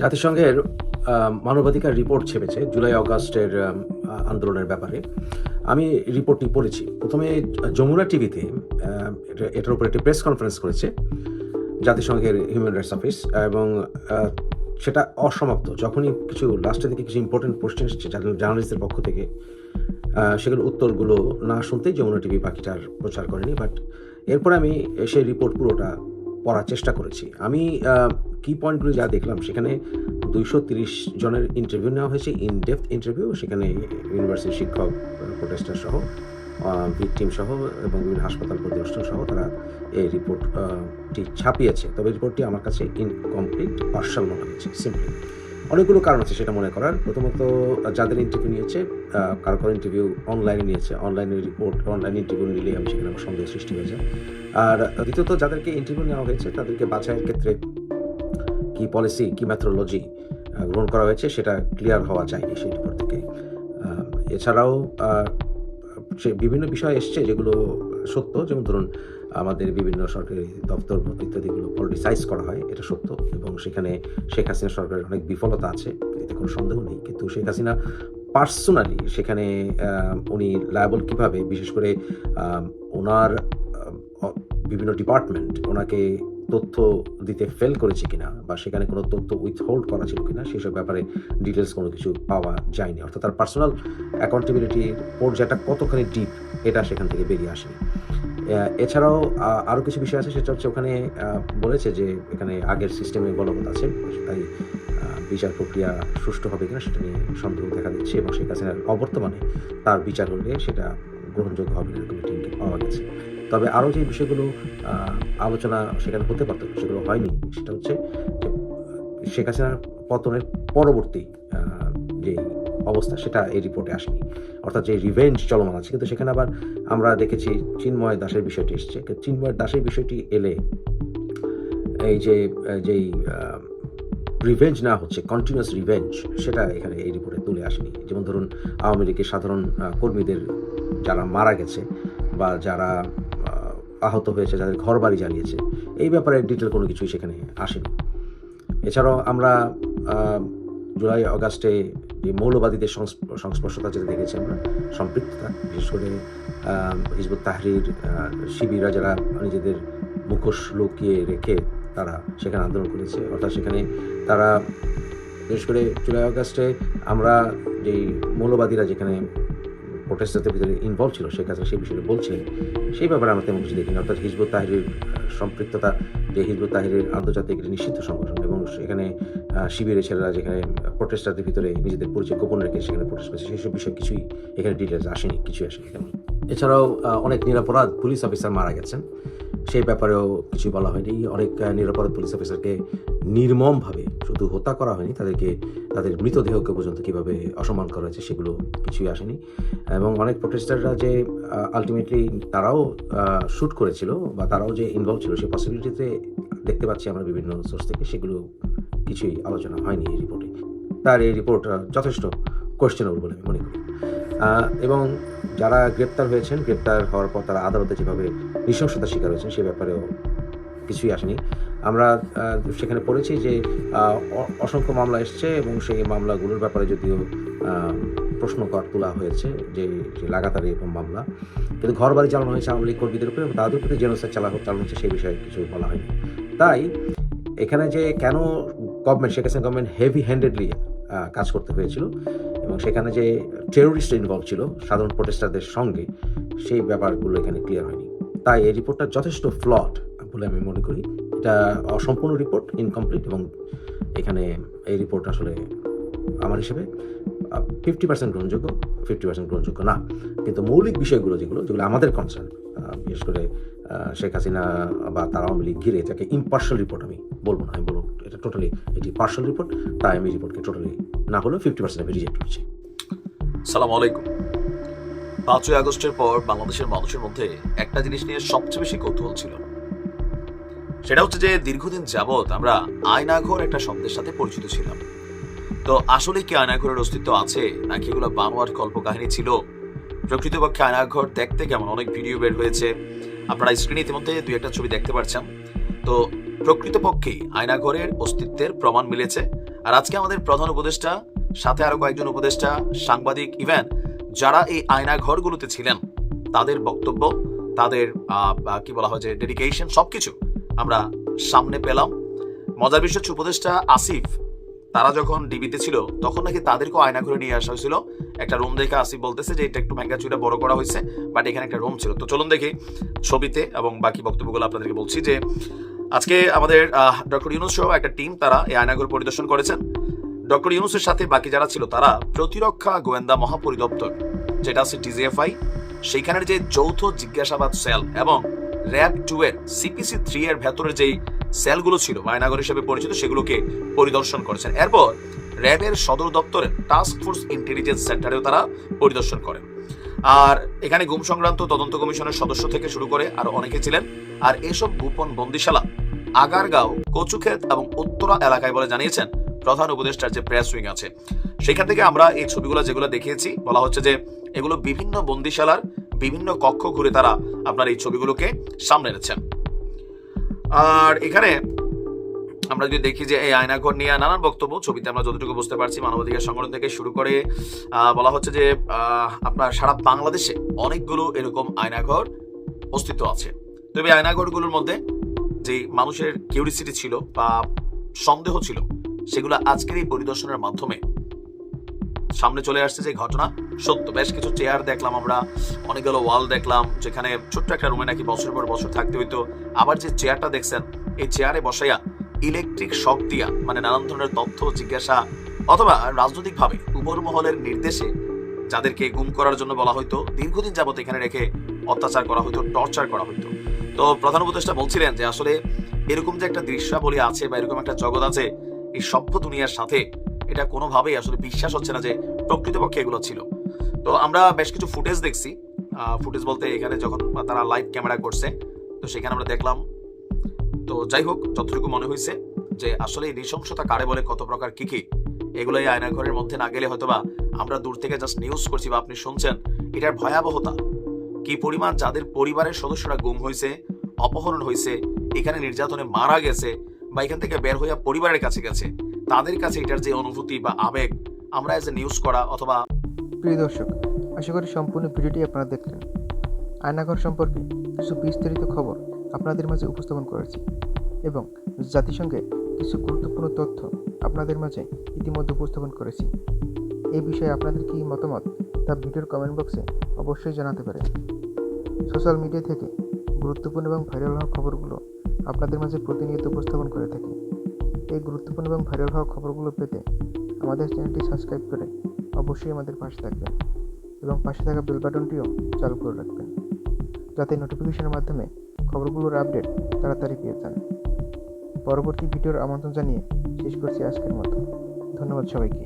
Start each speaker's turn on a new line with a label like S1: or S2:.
S1: জাতিসংঘের মানবাধিকার রিপোর্ট ছেপেছে জুলাই অগাস্টের আন্দোলনের ব্যাপারে। আমি রিপোর্টটি পড়েছি। প্রথমে যমুনা টিভিতে এটার উপর একটি প্রেস কনফারেন্স করেছে জাতিসংঘের হিউম্যান রাইটস অফিস এবং সেটা অসমাপ্ত। যখনই কিছু লাস্টের দিকে কিছু ইম্পর্টেন্ট কোশ্চেন এসেছে জার্নালিস্টদের পক্ষ থেকে সেগুলোর উত্তরগুলো না শুনতেই যমুনা টিভি বাকিটার প্রচার করেনি। বাট এরপরে আমি সেই রিপোর্ট পুরোটা পড়ার চেষ্টা করেছি। আমি কি পয়েন্টগুলো যা দেখলাম, সেখানে দুইশো তিরিশ জনের ইন্টারভিউ নেওয়া হয়েছে ইন ডেপথ ইন্টারভিউ সেখানে ইউনিভার্সিটির শিক্ষক প্রোটেস্টার সহ ভিকটিম সহ এবং বিভিন্ন হাসপাতাল পরিদর্শন সহ তারা এই রিপোর্টটি ছাপিয়েছে। তবে রিপোর্টটি আমার কাছে ইনকমপ্লিট পার্সাল মনে হয়েছে সিম্পলি অনেকগুলো কারণ আছে সেটা মনে করার। প্রথমত, যাদের ইন্টারভিউ নিয়েছে কারও কারও ইন্টারভিউ অনলাইনে নিয়েছে। অনলাইনে রিপোর্ট অনলাইন ইন্টারভিউ নিলে আমি সেখানে আমার সন্দেহ সৃষ্টি হয়ে যায়। আর দ্বিতীয়ত, যাদেরকে ইন্টারভিউ নেওয়া হয়েছে, তাদেরকে বাছাইয়ের ক্ষেত্রে কি পলিসি কি ম্যাথোলজি গ্রহণ করা হয়েছে সেটা ক্লিয়ার হওয়া যায়নি সেই রিপোর্ট থেকে। এছাড়াও সে বিভিন্ন বিষয় এসছে যেগুলো সত্য। যেমন ধরুন আমাদের বিভিন্ন সরকারি দপ্তর ইত্যাদিগুলো পলিটিসাইজ করা হয়, এটা সত্য। এবং সেখানে শেখ হাসিনা সরকারের অনেক বিফলতা আছে, এতে কোনো সন্দেহ নেই। কিন্তু শেখ হাসিনা পার্সোনালি সেখানে উনি লায়াবল কীভাবে? বিশেষ করে ওনার বিভিন্ন ডিপার্টমেন্ট ওনাকে তথ্য দিতে ফেল করেছে কিনা বা সেখানে কোনো তথ্য উইথহোল্ড করা ছিল কিনা, সেসব ব্যাপারে ডিটেলস কোনো কিছু পাওয়া যায়নি। অর্থাৎ তার পার্সোনাল অ্যাকাউন্টেবিলিটির পর্যায়টা কতখানি ডিপ এটা সেখান থেকে বেরিয়ে আসেনি। এছাড়াও আরও কিছু বিষয় আছে, সেটা হচ্ছে ওখানে বলেছে যে এখানে আগের সিস্টেমে বলবৎ আছে, তাই বিচার প্রক্রিয়া সুষ্ঠু হবে কিনা সেটা নিয়ে সন্দেহ দেখা দিচ্ছে এবং শেখ হাসিনার অবর্তমানে তার বিচার হলে সেটা গ্রহণযোগ্য হবে না পাওয়া গেছে। তবে আরও যে বিষয়গুলো আলোচনা সেখানে হতে পারত, সেগুলো হয়নি, সেটা হচ্ছে শেখ হাসিনার পতনের পরবর্তী অবস্থা সেটা এই রিপোর্টে আসেনি। অর্থাৎ যে রিভেঞ্জ চলমান আছে, কিন্তু সেখানে আবার আমরা দেখেছি চিন্ময় দাসের বিষয়টি এসছে। চিন্ময় দাসের বিষয়টি এলে এই যে, যেই রিভেঞ্জ না হচ্ছে কন্টিনিউয়াস রিভেঞ্জ সেটা এখানে এই রিপোর্টে তুলে আসেনি। যেমন ধরুন, আওয়ামী লীগের সাধারণ কর্মীদের যারা মারা গেছে বা যারা আহত হয়েছে, যাদের ঘর বাড়ি জ্বালিয়েছে, এই ব্যাপারে ডিটেল কোনো কিছুই সেখানে আসেনি। এছাড়াও আমরা জুলাই, অগাস্টে যে মৌলবাদীদের সংস্পর্শতা যেটা দেখেছি আমরা, সম্পৃক্ততা, বিশেষ করে হিজবুত তাহরির শিবিরা যারা নিজেদের মুখোশ লুকিয়ে রেখে তারা সেখানে আন্দোলন করেছে। অর্থাৎ সেখানে তারা, বিশেষ করে জুলাই অগাস্টে আমরা যেই মৌলবাদীরা যেখানে প্রোটেস্টারদের ভিতরে ইনভলভ ছিল সে কাছে সেই বিষয়ে বলছিলেন। সেই ব্যাপারে আমরা তেমন কিছু দেখিনি, অর্থাৎ হিজবুত তাহিরের সম্পৃক্ততা, যে হিজবুত তাহিরের আন্তর্জাতিক নিষিদ্ধ সংগঠন এবং সেখানে শিবিরের ছেলেরা যেখানে প্রোটেস্টারদের ভিতরে নিজেদের পরিচয় গোপন রেখে সেখানে প্রোটেস্ট করেছে সেই সব বিষয়ে কিছুই এখানে ডিটেলস আসেনি, কিছুই আসেনি তেমন। এছাড়াও অনেক নিরাপরাধ পুলিশ অফিসার মারা গেছেন। সেই ব্যাপারেও কিছু বলা হয়নি। অনেক নিরাপরাধ পুলিশ অফিসারকে নির্মমভাবে শুধু হত্যা করা হয়নি, তাদেরকে, তাদের মৃতদেহকে পর্যন্ত কীভাবে অসম্মান করা হয়েছে সেগুলো কিছুই আসেনি। এবং অনেক প্রোটেস্টাররা যে আলটিমেটলি তারাও শ্যুট করেছিল বা তারাও যে ইনভলভ ছিল সেই পসিবিলিটিতে দেখতে পাচ্ছি আমরা বিভিন্ন সোর্স থেকে, সেগুলো কিছুই আলোচনা হয়নি এই রিপোর্টে তার এই রিপোর্ট যথেষ্ট কোয়েশ্চেনেবল বলে আমি মনে করি। এবং যারা গ্রেপ্তার হয়েছেন, গ্রেপ্তার হওয়ার পর তারা আদালতে যেভাবে নৃশংসতার শিকার হয়েছেন, সে ব্যাপারেও কিছুই আসেনি। আমরা সেখানে পড়েছি যে অসংখ্য মামলা এসছে এবং সেই মামলাগুলোর ব্যাপারে যদিও প্রশ্ন কর, তোলা হয়েছে যে লাগাতার এরকম মামলা। কিন্তু ঘর বাড়ি চালানো হয়েছে আওয়ামী লীগ কর্মীদের উপরে এবং তাদের উপরে জেনোসাইড চালা, চালানো হচ্ছে সেই বিষয়ে কিছু বলা হয়নি। তাই, এখানে যে কেন government Sheikh Hasina government heavy handedly কাজ করতে হয়েছিল এবং সেখানে যে টেরোরিস্ট ইনভলভ ছিল, সাধারণ প্রোটেস্টারদের সঙ্গে, সেই ব্যাপারগুলো এখানে ক্লিয়ার হয়নি। তাই এই রিপোর্টটা যথেষ্ট ফ্লড বলে আমি মনে করি। এটা অসম্পূর্ণ রিপোর্ট ইনকমপ্লিট এবং এখানে এই রিপোর্ট আসলে আমার হিসেবে ফিফটি পার্সেন্ট গ্রহণযোগ্য ফিফটি পার্সেন্ট গ্রহণযোগ্য না। কিন্তু মৌলিক বিষয়গুলো যেগুলো যেগুলো আমাদের কনসার্ন বিশেষ করে শেখ হাসিনা বা তার আওয়ামী লীগ ঘিরে এটাকে ইম্পার্শাল রিপোর্ট আমি বলব না, আমি বলব এটা টোটালি এটি পার্শাল রিপোর্ট তাই আমি রিপোর্টকে টোটালি না হলেও ফিফটি পার্সেন্ট আমি রিজেক্ট করছি।
S2: সালাম আলাইকুম। পাঁচই আগস্টের পর বাংলাদেশের মানুষের মধ্যে একটা জিনিস নিয়ে সবচেয়ে বেশি কৌতূহল ছিল। সেটা হচ্ছে যে দীর্ঘদিন যাবৎ আমরা আয়নাঘর একটা শব্দের সাথে পরিচিত ছিলাম। তো আসলে কি আয়নাঘরের অস্তিত্ব আছে, নাকি এগুলো বানোয়ার কল্প কাহিনী ছিল? প্রকৃতপক্ষে আয়নাঘর দেখতে কেমন? অনেক ভিডিও বের হয়েছে। আপনারা স্ক্রিনে ইতিমধ্যে দুই একটা ছবি দেখতে পাচ্ছেন তো প্রকৃতপক্ষেই আয়নাঘরের অস্তিত্বের প্রমাণ মিলেছে। আর আজকে আমাদের প্রধান উপদেষ্টা, সাথে আরও কয়েকজন উপদেষ্টা, সাংবাদিক ইভেন যারা এই আয়না ঘরগুলোতে ছিলেন, তাদের বক্তব্য, তাদের কি বলা হয় যে ডেডিকেশন সবকিছু আমরা সামনে পেলাম। মজার হচ্ছে উপদেষ্টা আসিফ তারা যখন ডিবিতে ছিল, তখন নাকি তাদেরকেও আয়না ঘরে নিয়ে আসা হয়েছিল। একটা রুম দেখে আসিফ বলতেছে যে, এটা একটু ভেঙ্গা চুইটা বড় করা হয়েছে বাট এখানে একটা রুম ছিল। তো চলুন দেখি ছবিতে এবং বাকি বক্তব্যগুলো আপনাদেরকে বলছি যে, আজকে আমাদের ডক্টর ইউনুস সহ একটা টিম তারা এই আয়নাঘর পরিদর্শন করেছেন। ডক্টর ইউনুসের সাথে বাকি যারা ছিল, তারা প্রতিরক্ষা গোয়েন্দা মহাপরিদপ্তর, যেটা আছে ডিজিএফআই সেইখানের যে যৌথ জিজ্ঞাসাবাদ সেল এবং র্যাব টু এর সিপিসি থ্রি এর ভেতরে যেই সেলগুলো ছিল আয়নাঘর হিসেবে পরিচিত, সেগুলোকে পরিদর্শন করেছেন। এরপর র্যাবের সদর দপ্তরের টাস্ক ফোর্স ইন্টেলিজেন্স সেন্টারেও তারা পরিদর্শন করেন। আর এখানে গুম সংক্রান্ত তদন্ত কমিশনের সদস্য থেকে শুরু করে আরও অনেকে ছিলেন। আর এসব গোপন বন্দিশালা আগারগাঁও, কচুক্ষেত এবং উত্তরা এলাকায় বলে জানিয়েছেন প্রধান উপদেষ্টার যে প্রেস উইং আছে। সেখান থেকে আমরা এই ছবিগুলো যেগুলো দেখিয়েছি, বলা হচ্ছে যে এগুলো বিভিন্ন বন্দিশালার বিভিন্ন কক্ষ ঘুরে তারা আপনার এই ছবিগুলোকে সামনে এনেছেন। আর এখানে আমরা যদি দেখি যে এই আয়নাঘর নিয়ে নানান বক্তব্য, ছবিতে আমরা যতটুকু বুঝতে পারছি মানবাধিকার সংগঠন থেকে শুরু করে বলা হচ্ছে যে আপনার সারা বাংলাদেশে অনেকগুলো এরকম আয়নাঘর অস্তিত্ব আছে। তবে আয়নাঘরগুলোর মধ্যে যে মানুষের কিউরিসিটি ছিল বা সন্দেহ ছিল, সেগুলো আজকের এই পরিদর্শনের মাধ্যমে সামনে চলে আসছে যে ঘটনা। সত্য, বেশ কিছু চেয়ার দেখলাম আমরা, অনেকগুলো ওয়াল দেখলাম, যেখানে ছোট্ট একটা রুমে নাকি বছর পর বছর থাকতে হইতো। আবার যে চেয়ারটা দেখছেন, এই চেয়ারে বসাইয়া ইলেকট্রিক শক দিয়া মানে নানান ধরনের তথ্য, জিজ্ঞাসা অথবা রাজনৈতিকভাবে উপর মহলের নির্দেশে যাদেরকে গুম করার জন্য বলা হয়তো দীর্ঘদিন যাবত এখানে রেখে অত্যাচার করা হতো টর্চার করা হতো তো প্রধান উপদেষ্টা বলছিলেন যে আসলে এরকম যে একটা দৃশ্যাবলী আছে বা এরকম একটা জগৎ আছে, এই সভ্য দুনিয়ার সাথে এটা কোনোভাবেই আসলে বিশ্বাস হচ্ছে না যে প্রকৃতপক্ষে এগুলো ছিল। তো আমরা বেশ কিছু ফুটেজ দেখছি। ফুটেজ বলতে এখানে যখন তারা লাইভ ক্যামেরা করছে, তো সেখানে আমরা দেখলাম, তো যাই হোক, যতটুকু মনে হয়েছে যে আসলে এই নৃশংসতা কারে বলে, কত প্রকার, কি কি? এগুলো এই আয়নাঘরের মধ্যে না গেলে হয়তোবা আমরা দূর থেকে জাস্ট নিউজ করছি বা আপনি শুনছেন, এটার ভয়াবহতা। কি পরিমাণ যাদের পরিবারের সদস্যরা গুম হয়েছে, অপহরণ হয়েছে, এখানে নির্যাতনে মারা গেছে, বা এখান থেকে বের হইয়া পরিবারের কাছে গেছে, তাদের কাছে এটার যে অনুভূতি বা আবেগ, আমরা এজ এ নিউজ করা অথবা
S3: প্রিয় দর্শক, আশা করি সম্পূর্ণ ভিডিওটি আপনারা দেখলেন। আয়নাঘর সম্পর্কে কিছু বিস্তারিত খবর আপনাদের মাঝে উপস্থাপন করেছি এবং জাতিসংঘে কিছু গুরুত্বপূর্ণ তথ্য আপনাদের মাঝে ইতিমধ্যে উপস্থাপন করেছি। এই বিষয়ে আপনাদের কী মতামত তা ভিডিওর কমেন্ট বক্সে অবশ্যই জানাতে পারেন। সোশ্যাল মিডিয়া থেকে গুরুত্বপূর্ণ এবং ভাইরাল হওয়া খবরগুলো আপনাদের মাঝে প্রতিনিয়ত উপস্থাপন করে থাকি। এই গুরুত্বপূর্ণ এবং ভাইরাল হওয়া খবরগুলো পেতে আমাদের চ্যানেলটি সাবস্ক্রাইব করে অবশ্যই আমাদের পাশে থাকবেন এবং পাশে থাকা বেল বাটনটিও চালু করে রাখবেন, যাতে নোটিফিকেশনের মাধ্যমে খবরগুলোর আপডেট তাড়াতাড়ি পেয়ে যান। পরবর্তী ভিডিওর আমন্ত্রণ জানিয়ে শেষ করছি আজকের মতো। ধন্যবাদ সবাইকে।